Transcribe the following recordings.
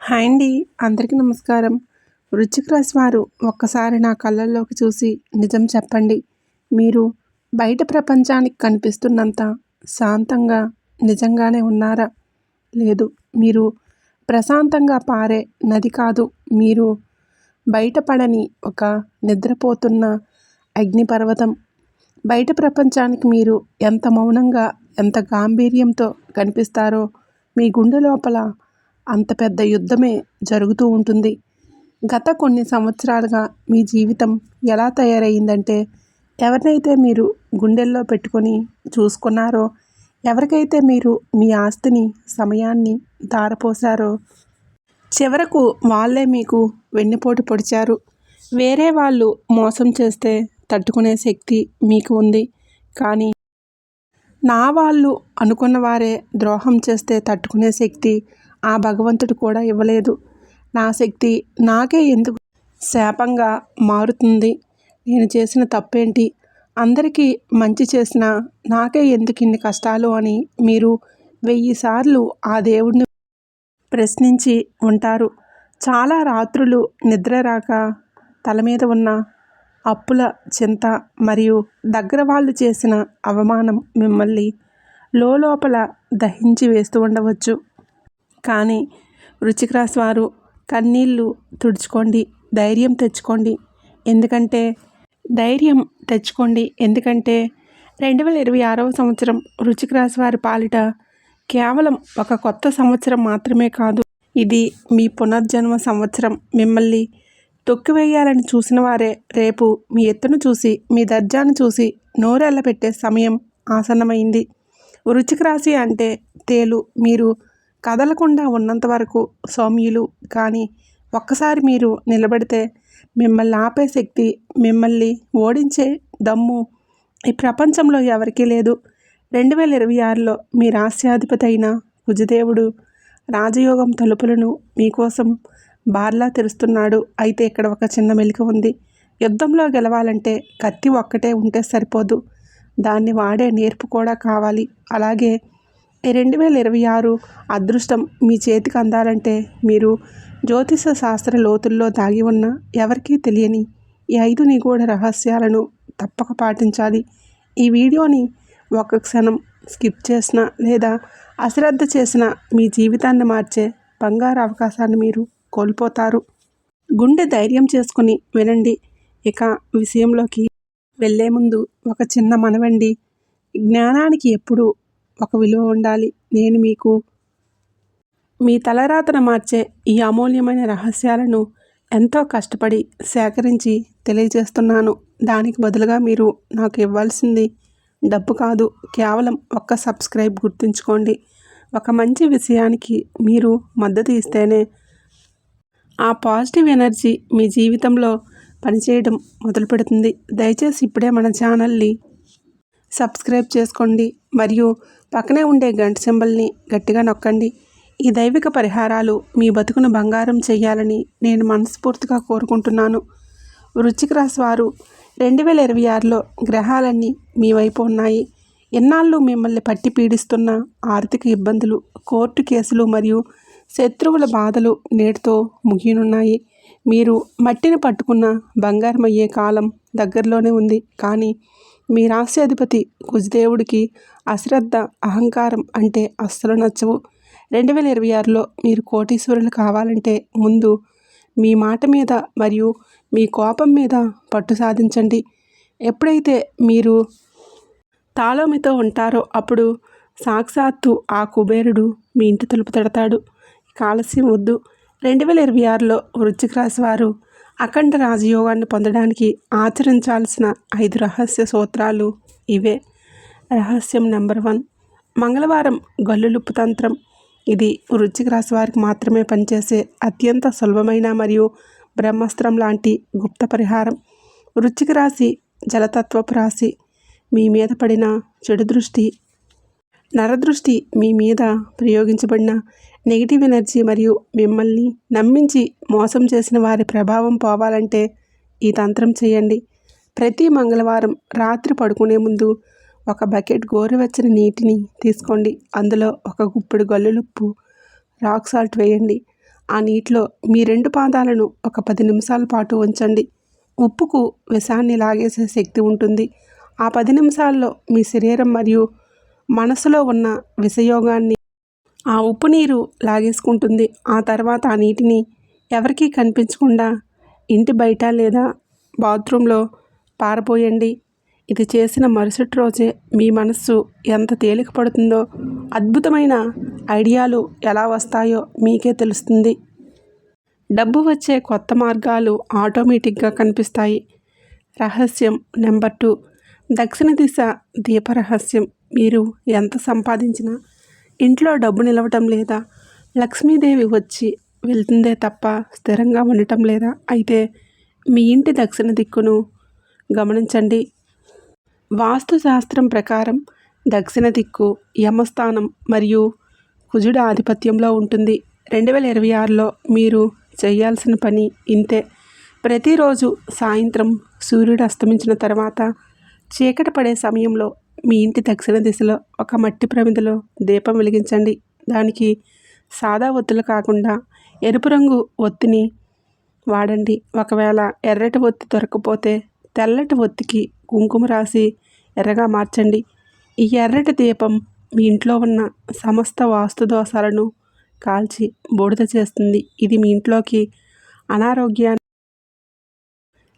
Hi అండి. అందరికీ నమస్కారం. వృచ్చిక రాశి వారు ఒక్కసారి నా కళ్ళల్లోకి చూసి నిజం చెప్పండి. మీరు బయట ప్రపంచానికి కనిపిస్తున్నంత శాంతంగా నిజంగానే ఉన్నారా? లేదు మీరు ప్రశాంతంగా పారే నది కాదు. మీరు బయటపడని ఒక నిద్రపోతున్న అగ్నిపర్వతం. బయట ప్రపంచానికి మీరు ఎంత మౌనంగా ఎంత గాంభీర్యంతో కనిపిస్తారో మీ గుండె లోపల అంత పెద్ద యుద్ధమే జరుగుతూ ఉంటుంది. గత కొన్ని సంవత్సరాలుగా మీ జీవితం ఎలా తయారైందంటే ఎవరినైతే మీరు గుండెల్లో పెట్టుకొని చూసుకున్నారో ఎవరికైతే మీరు మీ ఆస్తిని సమయాన్ని దారపోసారో చివరకు వాళ్ళే మీకు వెన్నుపోటు పొడిచారు. వేరే వాళ్ళు మోసం చేస్తే తట్టుకునే శక్తి మీకు ఉంది. కానీ నా వాళ్ళు అనుకున్న వారే ద్రోహం చేస్తే తట్టుకునే శక్తి ఆ భగవంతుడు కూడా ఇవ్వలేదు. నా శక్తి నాకే ఎందుకు శాపంగా మారుతుంది? నేను చేసిన తప్పేంటి? అందరికీ మంచి చేసిన నాకే ఎందుకు ఇన్ని కష్టాలు అని మీరు వెయ్యి సార్లు ఆ దేవుడిని ప్రశ్నించి ఉంటారు. చాలా రాత్రులు నిద్ర రాక తల మీద ఉన్న అప్పుల చింత మరియు దగ్గర వాళ్ళు చేసిన అవమానం మిమ్మల్ని లోపల దహించి వేస్తూ ఉండవచ్చు. కానీ వృచ్చిక రాశి వారు కన్నీళ్ళు తుడుచుకోండి ధైర్యం తెచ్చుకోండి. ఎందుకంటే ధైర్యం తెచ్చుకోండి. ఎందుకంటే రెండు వేల ఇరవై ఆరవ సంవత్సరం వృచ్చిక రాశి వారి పాలిట కేవలం ఒక కొత్త సంవత్సరం మాత్రమే కాదు ఇది మీ పునర్జన్మ సంవత్సరం. మిమ్మల్ని తొక్కివేయాలని చూసిన వారే రేపు మీ ఎత్తును చూసి మీ దర్జాను చూసి నోరెళ్ళ పెట్టే సమయం ఆసన్నమైంది. వృచ్చిక రాశి అంటే తేలు. మీరు కదలకుండా ఉన్నంత వరకు సౌమ్యులు. కానీ ఒక్కసారి మీరు నిలబడితే మిమ్మల్ని ఆపే శక్తి మిమ్మల్ని ఓడించే దమ్ము ఈ ప్రపంచంలో ఎవరికీ లేదు. రెండు వేల ఇరవై ఆరులో మీ రాష్ట్రాధిపతి అయిన కుజదేవుడు రాజయోగం తలుపులను మీకోసం బార్లా తెరుస్తున్నాడు. అయితే ఇక్కడ ఒక చిన్న మెలిక ఉంది. యుద్ధంలో గెలవాలంటే కత్తి ఒక్కటే ఉంటే సరిపోదు. దాన్ని వాడే నేర్పు కూడా కావాలి. అలాగే రెండు వేల ఇరవై ఆరు అదృష్టం మీ చేతికి అందాలంటే మీరు జ్యోతిష శాస్త్ర లోతుల్లో దాగి ఉన్న ఎవరికీ తెలియని ఈ ఐదు నిగూఢ రహస్యాలను తప్పక పాటించాలి. ఈ వీడియోని ఒక క్షణం స్కిప్ చేసిన లేదా అశ్రద్ధ చేసిన మీ జీవితాన్ని మార్చే బంగారు అవకాశాన్ని మీరు కోల్పోతారు. గుండె ధైర్యం చేసుకుని వినండి. ఇక విషయంలోకి వెళ్ళే ముందు ఒక చిన్న మనవండి. జ్ఞానానికి ఎప్పుడు ఒక విలువ ఉండాలి. నేను మీకు మీ తలరాతన మార్చే ఈ అమూల్యమైన రహస్యాలను ఎంతో కష్టపడి సేకరించి తెలియజేస్తున్నాను. దానికి బదులుగా మీరు నాకు ఇవ్వాల్సింది డబ్బు కాదు కేవలం ఒక్క సబ్స్క్రైబ్ గుర్తుంచుకోండి. ఒక మంచి విషయానికి మీరు మద్దతు ఇస్తేనే ఆ పాజిటివ్ ఎనర్జీ మీ జీవితంలో పనిచేయడం మొదలు పెడుతుంది దయచేసి ఇప్పుడే మన ఛానల్ని సబ్స్క్రైబ్ చేసుకోండి మరియు పక్కనే ఉండే గంట సింబల్ని గట్టిగా నొక్కండి. ఈ దైవిక పరిహారాలు మీ బతుకును బంగారం చేయాలని నేను మనస్ఫూర్తిగా కోరుకుంటున్నాను. వృచ్చిక రాశి వారు రెండు వేల ఇరవై ఆరులో గ్రహాలన్నీ మీ వైపు ఉన్నాయి. ఎన్నాళ్ళు మిమ్మల్ని పట్టి పీడిస్తున్న ఆర్థిక ఇబ్బందులు కోర్టు కేసులు మరియు శత్రువుల బాధలు నేటితో ముగియనున్నాయి. మీరు మట్టిని పట్టుకున్న బంగారం అయ్యే కాలం దగ్గరలోనే ఉంది. కానీ మీ రాశ్యాధిపతి కుజదేవుడికి అశ్రద్ధ అహంకారం అంటే అస్సలు నచ్చవు. రెండు వేల ఇరవై ఆరులో మీరు కోటీశ్వరులు కావాలంటే ముందు మీ మాట మీద మరియు మీ కోపం మీద పట్టు సాధించండి. ఎప్పుడైతే మీరు తాళమితో ఉంటారో అప్పుడు సాక్షాత్తు ఆ కుబేరుడు మీ ఇంటి తలుపు తడతాడు. కాలస్యం వద్దు. రెండు వేల ఇరవై ఆరులో వృశ్చిక రాశి వారు అఖండ రాజయోగాన్ని పొందడానికి ఆచరించాల్సిన ఐదు రహస్య సూత్రాలు ఇవే. రహస్యం నెంబర్ వన్. మంగళవారం గల్లులుప్పు తంత్రం. ఇది రుచికి రాశి వారికి మాత్రమే పనిచేసే అత్యంత సులభమైన మరియు బ్రహ్మాస్త్రం లాంటి గుప్త పరిహారం. రుచికి రాశి జలతత్వపు రాశి మీ మీద పడిన చెడు దృష్టి నరదృష్టి మీ మీద ప్రయోగించబడిన నెగిటివ్ ఎనర్జీ మరియు మిమ్మల్ని నమ్మించి మోసం చేసిన వారి ప్రభావం పోవాలంటే ఈ తంత్రం చేయండి. ప్రతి మంగళవారం రాత్రి పడుకునే ముందు ఒక బకెట్ గోరువెచ్చని నీటిని తీసుకోండి. అందులో ఒక గుప్పెడు గల్లులుప్పు రాక్ సాల్ట్ వేయండి. ఆ నీటిలో మీ రెండు పాదాలను ఒక పది నిమిషాల పాటు ఉంచండి. ఉప్పుకు విషాన్ని లాగేసే శక్తి ఉంటుంది. ఆ పది నిమిషాల్లో మీ శరీరం మరియు మనసులో ఉన్న విషయోగాన్ని ఆ ఉప్పు నీరు లాగేసుకుంటుంది. ఆ తర్వాత ఆ నీటిని ఎవరికీ కనిపించకుండా ఇంటి బయట లేదా బాత్రూంలో పారపోయండి ఇది చేసిన మరుసటి రోజే మీ మనస్సు ఎంత తేలిక పడుతుందో అద్భుతమైన ఐడియాలు ఎలా వస్తాయో మీకే తెలుస్తుంది. డబ్బు వచ్చే కొత్త మార్గాలు ఆటోమేటిక్గా కనిపిస్తాయి. రహస్యం నెంబర్ టూ. దక్షిణ దిశ దీపరహస్యం. మీరు ఎంత సంపాదించినా ఇంట్లో డబ్బు నిలవటం లేదా లక్ష్మీదేవి వచ్చి వెళ్తుందే తప్ప స్థిరంగా ఉండటం లేదా? అయితే మీ ఇంటి దక్షిణ దిక్కును గమనించండి. వాస్తుశాస్త్రం ప్రకారం దక్షిణ దిక్కు యమస్థానం మరియు కుజుడు ఆధిపత్యంలో ఉంటుంది. రెండు వేల ఇరవై ఆరులో మీరు చేయాల్సిన పని ఇంతే. ప్రతిరోజు సాయంత్రం సూర్యుడు అస్తమించిన తర్వాత చీకటి పడే సమయంలో మీ ఇంటి దక్షిణ దిశలో ఒక మట్టి ప్రమిదలో దీపం వెలిగించండి. దానికి సాదా ఒత్తులు కాకుండా ఎరుపు రంగు ఒత్తిని వాడండి. ఒకవేళ ఎర్రటి ఒత్తి దొరకపోతే తెల్లటి ఒత్తికి కుంకుమ రాసి ఎర్రగా మార్చండి. ఈ ఎర్రటి దీపం మీ ఇంట్లో ఉన్న సమస్త వాస్తు దోషాలను కాల్చి బూడిద చేస్తుంది. ఇది మీ ఇంట్లోకి అనారోగ్యాన్ని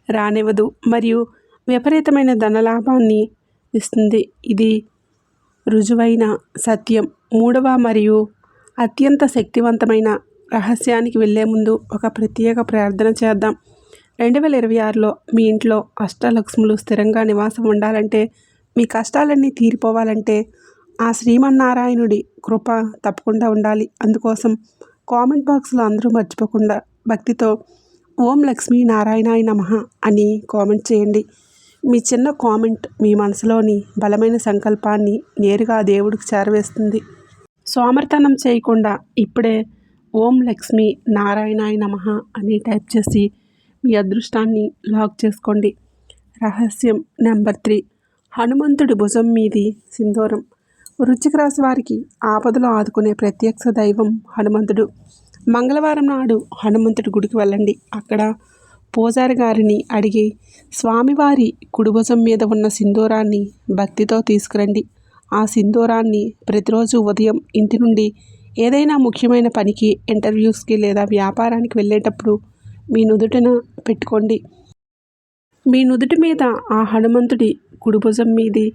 రానివ్వదు. మరియు విపరీతమైన ధనలాభాన్ని ఇస్తుంది. ఇది రుజువైన సత్యం. మూడవ మరియు అత్యంత శక్తివంతమైన రహస్యానికి వెళ్ళే ముందు ఒక ప్రత్యేక ప్రార్థన చేద్దాం. రెండు వేల ఇరవై ఆరులో మీ ఇంట్లో అష్టలక్ష్ములు స్థిరంగా నివాసం ఉండాలంటే మీ కష్టాలన్నీ తీరిపోవాలంటే ఆ శ్రీమన్నారాయణుడి కృప తప్పకుండా ఉండాలి. అందుకోసం కామెంట్ బాక్స్లో అందరూ మర్చిపోకుండా భక్తితో ఓం లక్ష్మీ నారాయణాయ నమ అని కామెంట్ చేయండి. మీ చిన్న కామెంట్ మీ మనసులోని బలమైన సంకల్పాన్ని నేరుగా దేవుడికి చేరవేస్తుంది. సోమర్తనం చేయకుండా ఇప్పుడే ఓం లక్ష్మి నారాయణాయ నమ అని టైప్ చేసి మీ అదృష్టాన్ని లాక్ చేసుకోండి. రహస్యం నెంబర్ త్రీ. హనుమంతుడి భుజం మీది సింధూరం. వృచ్చిక రాశి వారికి ఆపదలో ఆదుకునే ప్రత్యక్ష దైవం హనుమంతుడు. మంగళవారం నాడు హనుమంతుడి గుడికి వెళ్ళండి. అక్కడ పూజారి గారిని అడిగి స్వామివారి కుడిభుజం మీద ఉన్న సింధూరాన్ని భక్తితో తీసుకురండి. ఆ సింధూరాన్ని ప్రతిరోజు ఉదయం ఇంటి నుండి ఏదైనా ముఖ్యమైన పనికి ఇంటర్వ్యూస్కి లేదా వ్యాపారానికి వెళ్ళేటప్పుడు మీ నుదుటిన పెట్టుకోండి. మీ నుదుటి మీద ఆ హనుమంతుడి కుడిభుజం మీది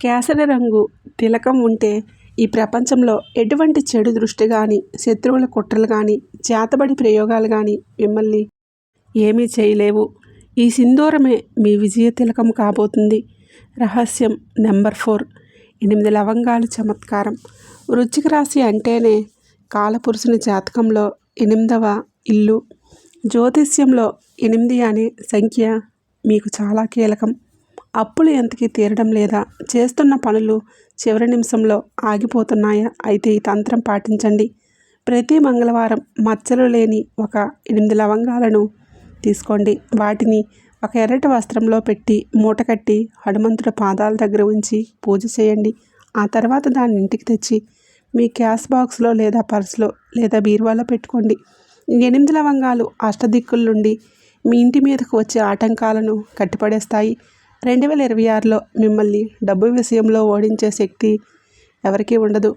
కేసరి రంగు తిలకం ఉంటే ఈ ప్రపంచంలో ఎటువంటి చెడు దృష్టి కానీ శత్రువుల కుట్రలు కానీ చేతబడి ప్రయోగాలు కానీ మిమ్మల్ని ఏమీ చేయలేవు. ఈ సింధూరమే మీ విజయ తిలకం కాబోతుంది. రహస్యం నెంబర్ ఫోర్. ఎనిమిది లవంగాలు చమత్కారం. వృచ్చిక రాశి అంటేనే కాలపురుషుని జాతకంలో ఎనిమిదవ ఇల్లు. జ్యోతిష్యంలో ఎనిమిది అనే సంఖ్య మీకు చాలా కీలకం. అప్పులు ఎంతకీ తీరడం లేదా చేస్తున్న పనులు చివరి నిమిషంలో ఆగిపోతున్నాయా? అయితే ఈ తంత్రం పాటించండి. ప్రతి మంగళవారం మచ్చలు లేని ఒక ఎనిమిది లవంగాలను తీసుకోండి. వాటిని ఒక ఎర్రటి వస్త్రంలో పెట్టి మూట కట్టి హనుమంతుడి పాదాల దగ్గర ఉంచి పూజ చేయండి. ఆ తర్వాత దాన్ని ఇంటికి తెచ్చి మీ క్యాష్ బాక్స్లో లేదా పర్స్లో లేదా బీరువాలో పెట్టుకోండి. ఎనిమిది లవంగాలు అష్టదిక్కుల నుండి మీ ఇంటి మీదకు వచ్చే ఆటంకాలను కట్టిపడేస్తాయి. రెండు వేల ఇరవై ఆరులో మిమ్మల్ని డబ్బు విషయంలో ఓడించే శక్తి ఎవరికీ ఉండదు.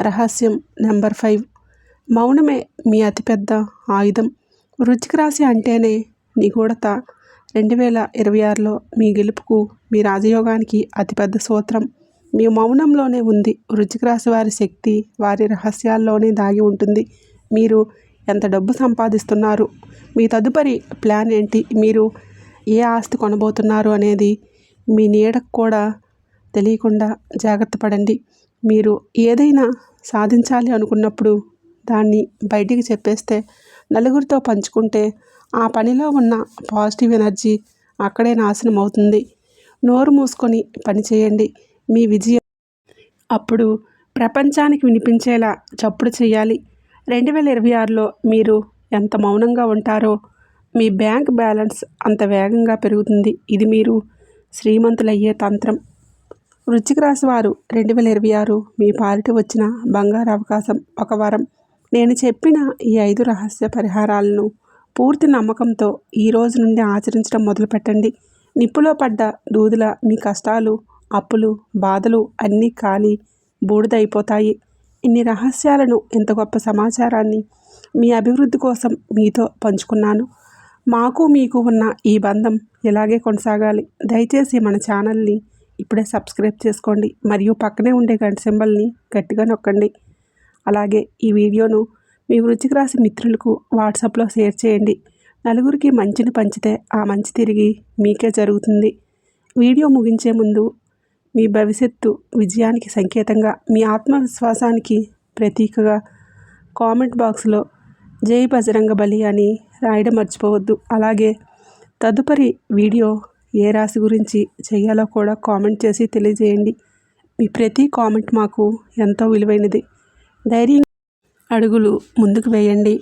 రహస్యం నెంబర్ ఫైవ్. మౌనమే మీ అతిపెద్ద ఆయుధం. వృచ్చిక రాశి అంటేనే నిగూఢత రెండు వేల ఇరవై ఆరులో మీ గెలుపుకు మీ రాజయోగానికి అతిపెద్ద సూత్రం. మీ మౌనంలోనే ఉంది. వృచ్చిక రాశి వారి శక్తి వారి రహస్యాల్లోనే దాగి ఉంటుంది. మీరు ఎంత డబ్బు సంపాదిస్తున్నారు? మీ తదుపరి ప్లాన్ ఏంటి? మీరు ఏ ఆస్తి కొనబోతున్నారు అనేది మీ నీడకు కూడా తెలియకుండా జాగ్రత్త పడండి. మీరు ఏదైనా సాధించాలి అనుకున్నప్పుడు దాన్ని బయటికి చెప్పేస్తే నలుగురితో పంచుకుంటే ఆ పనిలో ఉన్న పాజిటివ్ ఎనర్జీ అక్కడే నాశనం అవుతుంది నోరు మూసుకొని పని చేయండి. మీ విజయం అప్పుడు ప్రపంచానికి వినిపించేలా చప్పుడు చేయాలి. రెండు వేల ఇరవై ఆరులో మీరు ఎంత మౌనంగా ఉంటారో మీ బ్యాంక్ బ్యాలెన్స్ అంత వేగంగా పెరుగుతుంది. ఇది మీరు శ్రీమంతులయ్యే తంత్రం. వృశ్చిక రాశి వారు రెండు వేల ఇరవై ఆరు మీ పాలిటి వచ్చిన బంగారు అవకాశం ఒక వారం. నేను చెప్పిన ఈ ఐదు రహస్య పరిహారాలను పూర్తి నమ్మకంతో ఈ రోజు నుండి ఆచరించడం మొదలుపెట్టండి. నిప్పులో పడ్డ దూదుల మీ కష్టాలు అప్పులు బాధలు అన్నీ కాలి బూడిదైపోతాయి. ఇన్ని రహస్యాలను ఇంత గొప్ప సమాచారాన్ని మీ అభివృద్ధి కోసం మీతో పంచుకున్నాను. మాకు మీకు ఉన్న ఈ బంధం ఇలాగే కొనసాగాలి. దయచేసి మన ఛానల్ని ఇప్పుడే సబ్స్క్రైబ్ చేసుకోండి. మరియు పక్కనే ఉండే గంట సింబల్ని గట్టిగా నొక్కండి. అలాగే ఈ వీడియోను మీ వృచ్చిక రాశి మిత్రులకు వాట్సాప్లో షేర్ చేయండి. నలుగురికి మంచిని పంచితే ఆ మంచి తిరిగి మీకే జరుగుతుంది. వీడియో ముగించే ముందు మీ భవిష్యత్తు విజయానికి సంకేతంగా మీ ఆత్మవిశ్వాసానికి ప్రతీకగా కామెంట్ బాక్స్లో జై బజరంగ బలి అని రాయడం మర్చిపోవద్దు. అలాగే తదుపరి వీడియో ఏ రాశి గురించి చేయాలో కూడా కామెంట్ చేసి తెలియజేయండి. మీ ప్రతి కామెంట్ మాకు ఎంతో విలువైనది. ధైర్యం. అడుగులు ముందుకు వేయండి.